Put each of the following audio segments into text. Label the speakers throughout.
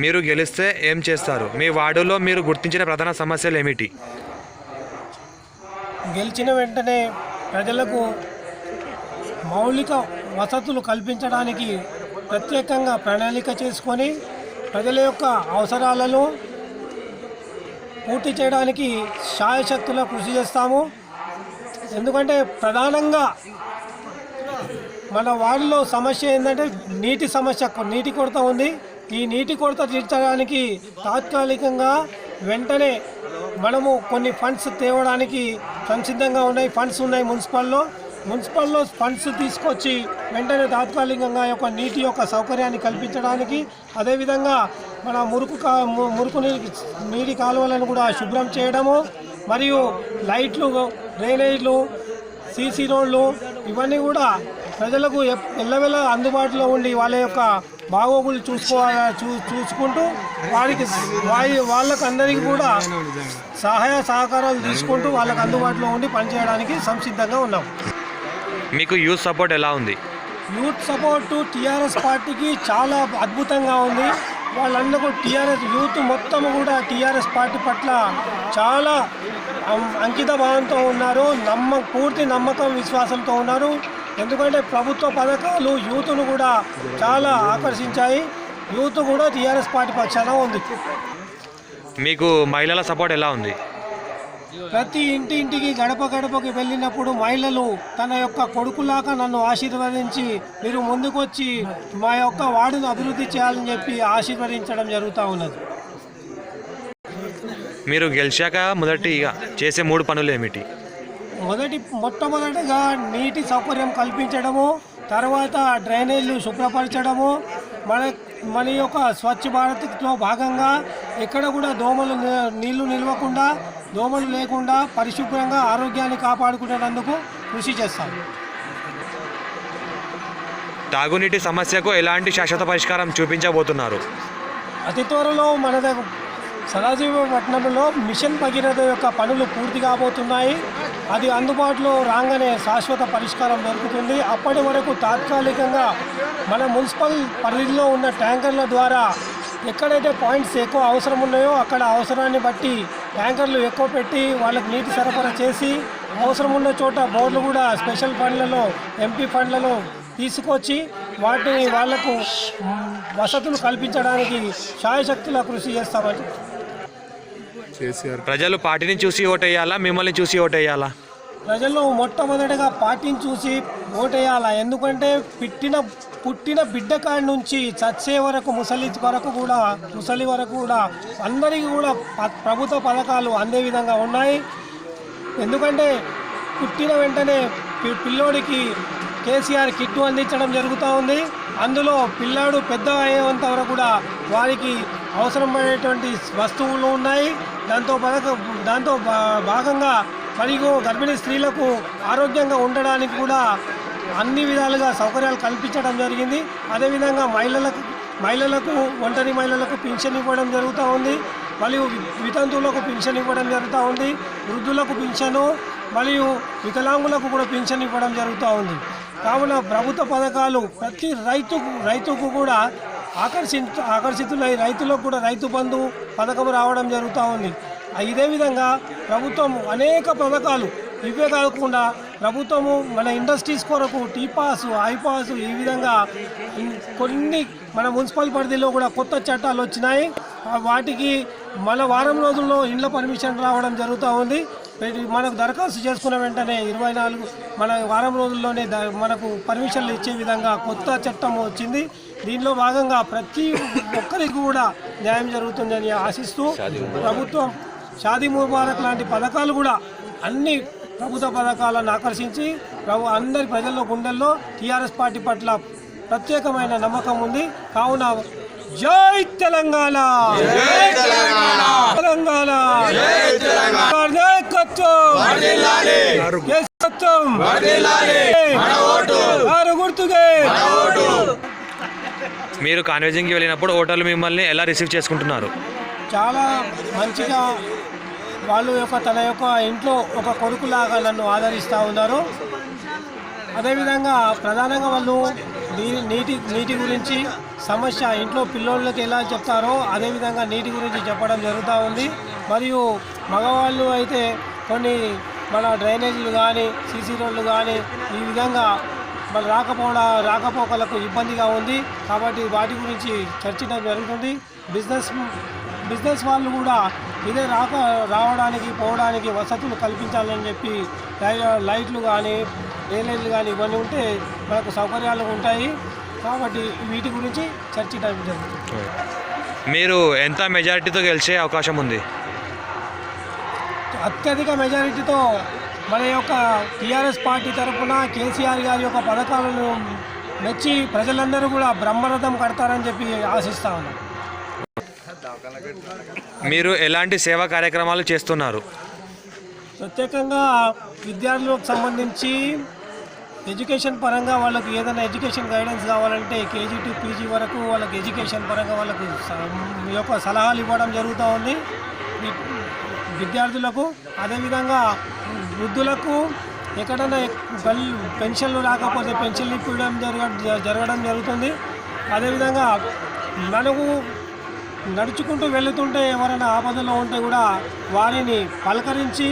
Speaker 1: మీరు గెలిస్తే ఏం చేస్తారు? మీ వార్డులో మీరు గుర్తించిన ప్రధాన సమస్యలు ఏమిటి?
Speaker 2: గెలిచిన వెంటనే ప్రజలకు మౌలిక వసతులు కల్పించడానికి ప్రత్యేకంగా ప్రణాళిక చేసుకొని ప్రజల యొక్క అవసరాలను పూర్తి చేయడానికి శాయశక్తుల కృషి చేస్తాము. ఎందుకంటే ప్రధానంగా మన వార్డులో సమస్య ఏంటంటే నీటి సమస్య నీటి కొరత ఉంది. ఈ నీటి కొరత తీర్చడానికి తాత్కాలికంగా వెంటనే మనము కొన్ని ఫండ్స్ తేవడానికి సంసిద్ధంగా ఉన్నాయి. ఫండ్స్ ఉన్నాయి మున్సిపల్లో. మున్సిపల్లో ఫండ్స్ తీసుకొచ్చి వెంటనే తాత్కాలికంగా యొక్క నీటి యొక్క సౌకర్యాన్ని కల్పించడానికి అదేవిధంగా మన మురుకు కా ము- మురుకు నీటి నీటి కాలువలను కూడా శుభ్రం చేయడము మరియు లైట్లు డ్రైనేజ్లు సీసీ రోడ్లు ఇవన్నీ కూడా ప్రజలకు ఎల్లవెల్ల అందుబాటులో ఉండి వాళ్ళ యొక్క బాగోగులు చూసుకోవాల చూ చూసుకుంటూ వారికి వారి వాళ్ళకు అందరికీ కూడా సహాయ సహకారాలు తీసుకుంటూ వాళ్ళకు అందుబాటులో ఉండి పనిచేయడానికి సంసిద్ధంగా ఉన్నాం.
Speaker 1: మీకు యూత్ సపోర్ట్ ఎలా ఉంది?
Speaker 2: యూత్ సపోర్టు టీఆర్ఎస్ పార్టీకి చాలా అద్భుతంగా ఉంది. వాళ్ళందరూ టీఆర్ఎస్ యూత్ మొత్తం కూడా టీఆర్ఎస్ పార్టీ పట్ల చాలా అంకిత భావంతో ఉన్నారు. నమ్మ పూర్తి నమ్మకం విశ్వాసంతో ఉన్నారు. ఎందుకంటే ప్రభుత్వ పథకాలు యూత్ను కూడా చాలా ఆకర్షించాయి. యూత్ కూడా టీఆర్ఎస్ పార్టీ పక్షాన ఉంది.
Speaker 1: మీకు మహిళల సపోర్ట్ ఎలా ఉంది?
Speaker 2: ప్రతి ఇంటి ఇంటికి గడప గడపకి వెళ్ళినప్పుడు మహిళలు తన యొక్క కొడుకులాగా నన్ను ఆశీర్వదించి మీరు ముందుకొచ్చి మా యొక్క వార్డును అభివృద్ధి చేయాలని చెప్పి ఆశీర్వదించడం జరుగుతూ ఉన్నది.
Speaker 1: మీరు గెలిచాక మొదటిగా చేసే మూడు పనులు ఏమిటి?
Speaker 2: మొదటి మొట్టమొదటిగా నీటి సౌకర్యం కల్పించడము తర్వాత డ్రైనేజీలు శుభ్రపరచడము మన మన యొక్క స్వచ్ఛ భారత్లో భాగంగా ఎక్కడ కూడా దోమలు నీళ్ళు నిలవకుండా దోమలు లేకుండా పరిశుభ్రంగా ఆరోగ్యాన్ని కాపాడుకునేందుకు కృషి చేస్తాం.
Speaker 1: తాగునీటి సమస్యకు ఎలాంటి శాశ్వత పరిష్కారం చూపించబోతున్నారు?
Speaker 2: అతి త్వరలో మన దగ్గ- సదాశివపట్నంలో మిషన్ భగీరథ యొక్క పనులు పూర్తి కాబోతున్నాయి. అది అందుబాటులో రాగానే శాశ్వత పరిష్కారం దొరుకుతుంది. అప్పటి వరకు తాత్కాలికంగా మన మున్సిపల్ పరిధిలో ఉన్న ట్యాంకర్ల ద్వారా ఎక్కడైతే పాయింట్స్ ఎక్కువ అవసరం ఉన్నాయో అక్కడ అవసరాన్ని బట్టి ట్యాంకర్లు ఎక్కువ పెట్టి వాళ్ళకి నీటి సరఫరా చేసి అవసరం ఉన్న చోట బోర్డులు కూడా స్పెషల్ ఫండ్లలో ఎంపీ ఫండ్లలో తీసుకొచ్చి వాటిని వాళ్ళకు వసతులు కల్పించడానికి శాయశక్తుల కృషి చేస్తామని
Speaker 1: ప్రజలు పార్టీని చూసి ఓటేయాలా? మిమ్మల్ని చూసి ఓటేయాలా?
Speaker 2: ప్రజలు మొట్టమొదటిగా పార్టీని చూసి ఓటేయాల? ఎందుకంటే పుట్టిన పుట్టిన బిడ్డ కాడి నుంచి చచ్చే వరకు ముసలి వరకు కూడా ముసలి వరకు కూడా అందరికీ కూడా ప్రభుత్వ పథకాలు అందే విధంగా ఉన్నాయి. ఎందుకంటే పుట్టిన వెంటనే పి- పిల్లోడికి కేసీఆర్ కిట్టు అందించడం జరుగుతూ ఉంది. అందులో పిల్లాడు పెద్ద అయ్యేంత వరకు కూడా వారికి అవసరమైనటువంటి వస్తువులు ఉన్నాయి. దాంతో దాంతో భా- భాగంగా మరియు గర్భిణీ స్త్రీలకు ఆరోగ్యంగా ఉండడానికి కూడా అన్ని విధాలుగా సౌకర్యాలు కల్పించడం జరిగింది. అదేవిధంగా మహిళలకు మహిళలకు ఒంటరి మహిళలకు పింఛన్ ఇవ్వడం జరుగుతూ ఉంది. మరియు వితంతువులకు పింఛన్ ఇవ్వడం జరుగుతూ ఉంది. వృద్ధులకు పింఛను మరియు వికలాంగులకు కూడా పింఛన్ ఇవ్వడం జరుగుతూ ఉంది. కావున ప్రభుత్వ పథకాలు ప్రతి రైతుకు రైతుకు కూడా ఆకర్షించు ఆకర్షితులై రైతులకు కూడా రైతు బంధు పథకం రావడం జరుగుతూ ఉంది. ఇదే విధంగా ప్రభుత్వం అనేక పథకాలు ఇవే కాకుండా ప్రభుత్వము మన ఇండస్ట్రీస్ కొరకు టీ పాసు ఐ ఈ విధంగా కొన్ని మన మున్సిపల్ పరిధిలో కూడా కొత్త చట్టాలు వచ్చినాయి. వాటికి మన వారం రోజుల్లో ఇండ్ల పర్మిషన్ రావడం జరుగుతూ ఉంది. మనకు దరఖాస్తు చేసుకున్న వెంటనే ఇరవై నాలుగు మన వారం రోజుల్లోనే ద- మనకు పర్మిషన్లు ఇచ్చే విధంగా కొత్త చట్టం వచ్చింది. దీనిలో భాగంగా ప్రతి ఒక్కరికి కూడా న్యాయం జరుగుతుందని ఆశిస్తూ ప్రభుత్వం షాదీ ముబారక్ లాంటి పథకాలు కూడా అన్ని ప్రభుత్వ పథకాలను ఆకర్షించి ప్రభు అందరి ప్రజల్లో గుండెల్లో టీఆర్ఎస్ పార్టీ పట్ల ప్రత్యేకమైన నమ్మకం ఉంది. కావున జై తెలంగాణ. తెలంగాణ.
Speaker 1: మీరు కాన్వేజింగ్కి వెళ్ళినప్పుడు ఓటర్లు మిమ్మల్ని ఎలా రిసీవ్ చేసుకుంటున్నారు?
Speaker 2: చాలా మంచిగా వాళ్ళు యొక్క తన యొక్క ఇంట్లో ఒక కొడుకులాగా నన్ను ఆదరిస్తూ ఉన్నారు. అదేవిధంగా ప్రధానంగా వాళ్ళు నీటి నీటి గురించి సమస్య ఇంట్లో పిల్లోళ్ళకి ఎలా చెప్తారో అదేవిధంగా నీటి గురించి చెప్పడం జరుగుతూ ఉంది. మరియు మగవాళ్ళు అయితే కొన్ని మన డ్రైనేజీలు కానీ సీసీ రోడ్లు కానీ ఈ విధంగా మన రాకపోవడ రాకపోకలకు ఇబ్బందిగా ఉంది. కాబట్టి వాటి గురించి చర్చించడం జరుగుతుంది. బిజినెస్ బిజినెస్ వాళ్ళు కూడా ఇదే రాక రావడానికి పోవడానికి వసతులు కల్పించాలని చెప్పి లై- లైట్లు కానీ డ్రైనేజీలు కానీ ఇవన్నీ ఉంటే మనకు సౌకర్యాలు ఉంటాయి. కాబట్టి వీటి గురించి చర్చించడం జరుగుతుంది.
Speaker 1: మీరు ఎంత మెజారిటీతో గెలిచే అవకాశం ఉంది?
Speaker 2: అత్యధిక మెజారిటీతో మన యొక్క టీఆర్ఎస్ పార్టీ తరఫున కేసీఆర్ గారి యొక్క పథకాలను మెచ్చి ప్రజలందరూ కూడా బ్రహ్మరథం కడతారని చెప్పి ఆశిస్తా ఉన్నాం.
Speaker 1: మీరు ఎలాంటి సేవా కార్యక్రమాలు చేస్తున్నారు?
Speaker 2: ప్రత్యేకంగా విద్యార్థులకు సంబంధించి ఎడ్యుకేషన్ పరంగా వాళ్ళకి ఏదైనా ఎడ్యుకేషన్ గైడెన్స్ కావాలంటే కేజీ టు పీజీ వరకు వాళ్ళకి ఎడ్యుకేషన్ పరంగా వాళ్ళకు మీ యొక్క సలహాలు ఇవ్వడం జరుగుతూ ఉంది. విద్యార్థులకు అదేవిధంగా వృద్ధులకు ఎక్కడైనా పెన్షన్లు రాకపోతే పెన్షన్లు ఇప్పడం జరగ జరగడం జరుగుతుంది. అదేవిధంగా మనకు నడుచుకుంటూ వెళుతుంటే ఎవరైనా ఆపదలో ఉంటే కూడా వారిని పలకరించి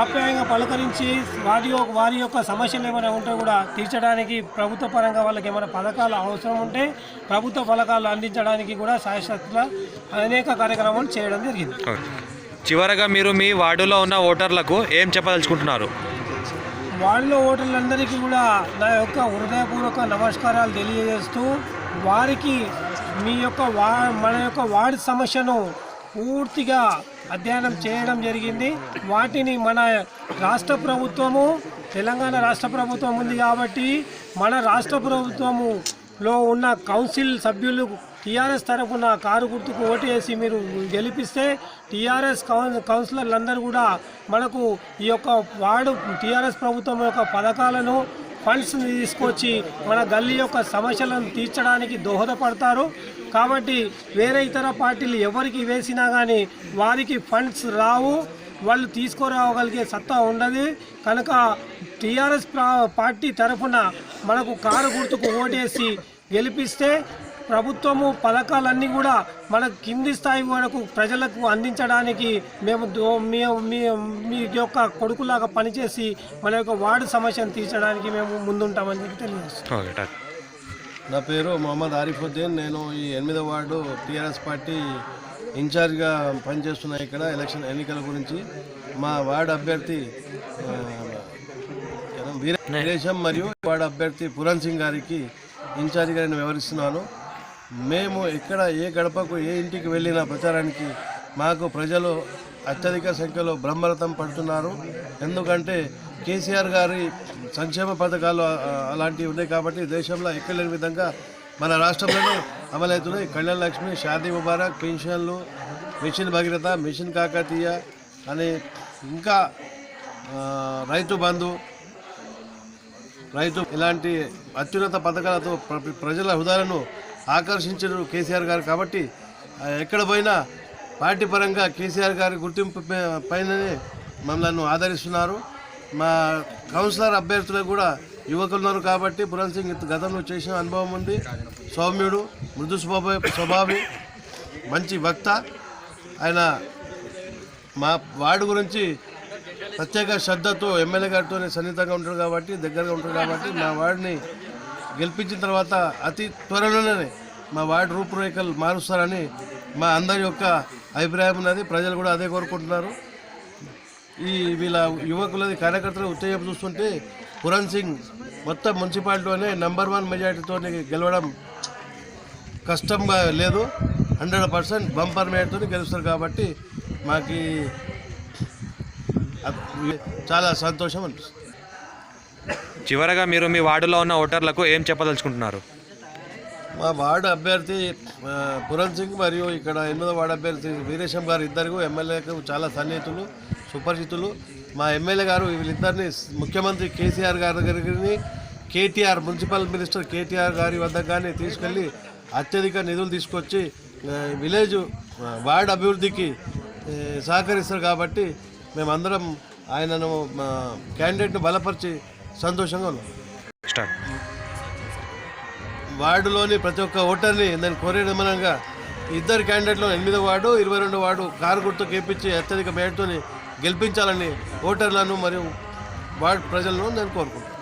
Speaker 2: ఆప్యాయంగా పలకరించి వారి యొక్క వారి యొక్క సమస్యలు ఏమైనా ఉంటే కూడా తీర్చడానికి ప్రభుత్వ పరంగా వాళ్ళకి ఏమైనా పథకాలు అవసరం ఉంటే ప్రభుత్వ పథకాలు అందించడానికి కూడా శాశ్వత అనేక కార్యక్రమాలు చేయడం జరిగింది.
Speaker 1: చివరగా మీరు మీ వార్డులో ఉన్న ఓటర్లకు ఏం చెప్పదలుచుకుంటున్నారు
Speaker 2: వార్డులో ఓటర్లందరికీ కూడా నా యొక్క హృదయపూర్వక నమస్కారాలు తెలియజేస్తూ వారికి మీ యొక్క వా మన యొక్క వార్డు సమస్యను పూర్తిగా అధ్యయనం చేయడం జరిగింది. వాటిని మన రాష్ట్ర ప్రభుత్వము తెలంగాణ రాష్ట్ర ప్రభుత్వం ఉంది కాబట్టి మన రాష్ట్ర ప్రభుత్వములో ఉన్న కౌన్సిల్ సభ్యులు టీఆర్ఎస్ తరఫున కారు గుర్తుకు ఓటు వేసి మీరు గెలిపిస్తే టీఆర్ఎస్ కౌన్ కౌన్సిలర్లు అందరూ కూడా మనకు ఈ యొక్క వార్డు టీఆర్ఎస్ ప్రభుత్వం యొక్క పథకాలను ఫండ్స్ తీసుకొచ్చి మన గల్లీ యొక్క సమస్యలను తీర్చడానికి దోహదపడతారు. కాబట్టి వేరే ఇతర పార్టీలు ఎవరికి వేసినా కానీ వారికి ఫండ్స్ రావు. వాళ్ళు తీసుకురాగలిగే సత్తా ఉండదు. కనుక టీఆర్ఎస్ పార్టీ తరఫున మనకు కారు గుర్తుకు ఓటేసి గెలిపిస్తే ప్రభుత్వము పథకాలన్నీ కూడా మన కింది స్థాయి వరకు ప్రజలకు అందించడానికి మేము మీ యొక్క కొడుకులాగా పనిచేసి మన యొక్క వార్డు సమస్యను తీర్చడానికి మేము ముందుంటామని చెప్పి
Speaker 1: టాక్.
Speaker 3: నా పేరు మొహమ్మద్ ఆరిఫుద్దీన్. నేను ఈ ఎనిమిదో వార్డు టీఆర్ఎస్ పార్టీ ఇన్ఛార్జ్గా పనిచేస్తున్నా ఇక్కడ ఎలక్షన్ ఎన్నికల గురించి. మా వార్డు అభ్యర్థి వీరేశం మరియు వార్డు అభ్యర్థి పురణ్ సింగ్ గారికి ఇన్ఛార్జిగా నేను వివరిస్తున్నాను. మేము ఎక్కడ ఏ గడపకు ఏ ఇంటికి వెళ్ళిన ప్రచారానికి మాకు ప్రజలు అత్యధిక సంఖ్యలో బ్రహ్మరథం పడుతున్నారు. ఎందుకంటే కేసీఆర్ గారి సంక్షేమ పథకాలు అలాంటివి ఉన్నాయి కాబట్టి దేశంలో ఎక్కలేని విధంగా మన రాష్ట్రంలోనే అమలవుతున్నాయి. కళ్యాణ లక్ష్మి షాదీ ముబారక్ పెన్షన్లు మిషన్ భగీరథ మిషన్ కాకతీయ అని ఇంకా రైతు బంధు రైతు ఇలాంటి అత్యున్నత పథకాలతో ప్ర- ప్రజల హృదయాలను ఆకర్షించడం కేసీఆర్ గారు కాబట్టి ఎక్కడ పోయినా పార్టీ పరంగా కేసీఆర్ గారి గుర్తింపు పైననే మమ్మల్ని ఆదరిస్తున్నారు. మా కౌన్సిలర్ అభ్యర్థులకు కూడా యువకులు ఉన్నారు కాబట్టి పురణ్ సింగ్ గతంలో చేసిన అనుభవం ఉంది. సౌమ్యుడు మృదు స్వభావ స్వభావి మంచి వక్త. ఆయన మా వార్డు గురించి ప్రత్యేక శ్రద్ధతో ఎమ్మెల్యే గారితో సన్నిహితంగా ఉంటాడు కాబట్టి దగ్గరగా ఉంటాడు కాబట్టి మా వార్డుని గెలిపించిన తర్వాత అతి త్వరలోనే మా వార్డు రూపురేఖలు మారుస్తారని మా అందరి యొక్క అభిప్రాయం ఉన్నది. ప్రజలు కూడా అదే కోరుకుంటున్నారు. ఈ వీళ్ళ యువకులది కార్యకర్తలు ఉత్తేజం చూస్తుంటే పురణ్ సింగ్ మొత్తం మున్సిపాలిటీలోనే నెంబర్ వన్ మెజార్టీతో గెలవడం కష్టంగా లేదు. హండ్రెడ్ పర్సెంట్ బంపర్ మేయర్తో గెలుస్తారు కాబట్టి మాకు చాలా సంతోషం అనిపిస్తుంది.
Speaker 1: చివరగా మీరు మీ వార్డులో ఉన్న ఓటర్లకు ఏం చెప్పదలుచుకుంటున్నారు?
Speaker 3: మా వార్డు అభ్యర్థి ఆ, పురణ్ సింగ్ మరియు ఇక్కడ ఎనిమిదో వార్డు అభ్యర్థి వీరేశం గారు ఇద్దరు ఎమ్మెల్యేకు చాలా సన్నిహితులు సుపరిచితులు. మా ఎమ్మెల్యే గారు వీళ్ళిద్దరిని ముఖ్యమంత్రి కేసీఆర్ గారి దగ్గరికి కేటీఆర్ మున్సిపల్ మినిస్టర్ కేటీఆర్ గారి వద్ద కానీ తీసుకెళ్ళి అత్యధిక నిధులు తీసుకొచ్చి విలేజ్ వార్డ్ వార్డు అభివృద్ధికి సహకరిస్తారు కాబట్టి మేమందరం ఆయనను క్యాండిడేట్ను బలపరిచి సంతోషంగా ఉన్నాం.
Speaker 1: స్టార్ట్
Speaker 3: వార్డులోని ప్రతి ఒక్క ఓటర్ని నేను కోరేది మనగా ఇద్దరు క్యాండిడేట్లు ఎనిమిదో వార్డు ఇరవై రెండు వార్డు కారు గుర్తు కేపించి అత్యధిక మేరతో గెలిపించాలని ఓటర్లను మరియు వార్డు ప్రజలను నేను కోరుకుంటున్నాను.